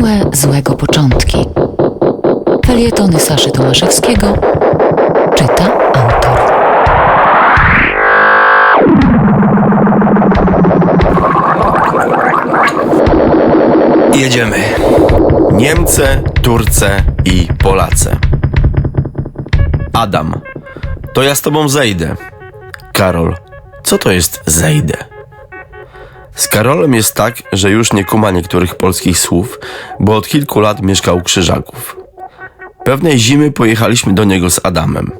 Niemiłe, złego początki. Felietony Saszy Tomaszewskiego czyta autor. Jedziemy. Niemcy, Turcy i Polacy. Adam. To ja z tobą zejdę. Karol. Co to jest zejdę? Z Karolem jest tak, że już nie kuma niektórych polskich słów, bo od kilku lat mieszkał u Krzyżaków. Pewnej zimy pojechaliśmy do niego z Adamem.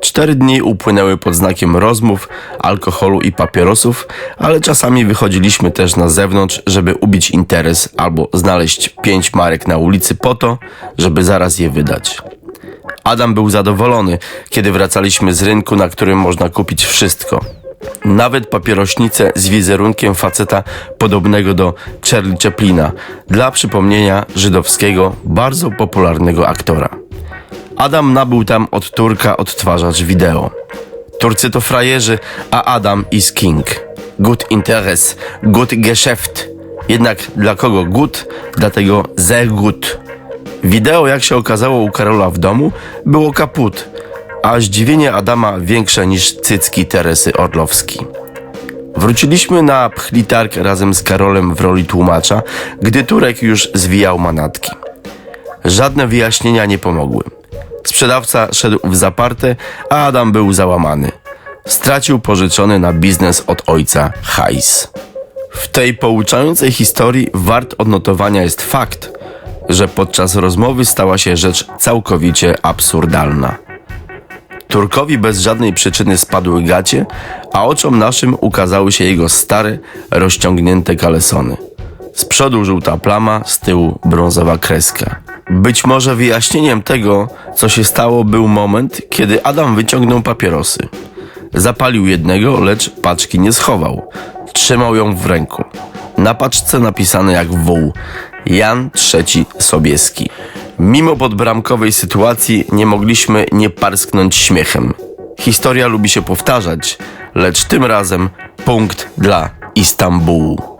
Cztery dni upłynęły pod znakiem rozmów, alkoholu i papierosów, ale czasami wychodziliśmy też na zewnątrz, żeby ubić interes albo znaleźć pięć marek na ulicy po to, żeby zaraz je wydać. Adam był zadowolony, kiedy wracaliśmy z rynku, na którym można kupić wszystko. Nawet papierośnicę z wizerunkiem faceta podobnego do Charlie Chaplina, dla przypomnienia żydowskiego, bardzo popularnego aktora. Adam nabył tam od Turka odtwarzacz wideo. Turcy to frajerzy, a Adam is king. Good interes, good geschäft. Jednak dla kogo good? Dlatego sehr gut. Wideo, jak się okazało u Karola w domu, było kaput, a zdziwienie Adama większe niż cycki Teresy Orlowski. Wróciliśmy na pchlitark razem z Karolem w roli tłumacza, gdy Turek już zwijał manatki. Żadne wyjaśnienia nie pomogły. Sprzedawca szedł w zaparte, a Adam był załamany. Stracił pożyczony na biznes od ojca hajs. W tej pouczającej historii wart odnotowania jest fakt, że podczas rozmowy stała się rzecz całkowicie absurdalna. Turkowi bez żadnej przyczyny spadły gacie, a oczom naszym ukazały się jego stare, rozciągnięte kalesony. Z przodu żółta plama, z tyłu brązowa kreska. Być może wyjaśnieniem tego, co się stało, był moment, kiedy Adam wyciągnął papierosy. Zapalił jednego, lecz paczki nie schował. Trzymał ją w ręku. Na paczce napisane jak wół Jan III Sobieski. Mimo podbramkowej sytuacji nie mogliśmy nie parsknąć śmiechem. Historia lubi się powtarzać, lecz tym razem punkt dla Istambułu.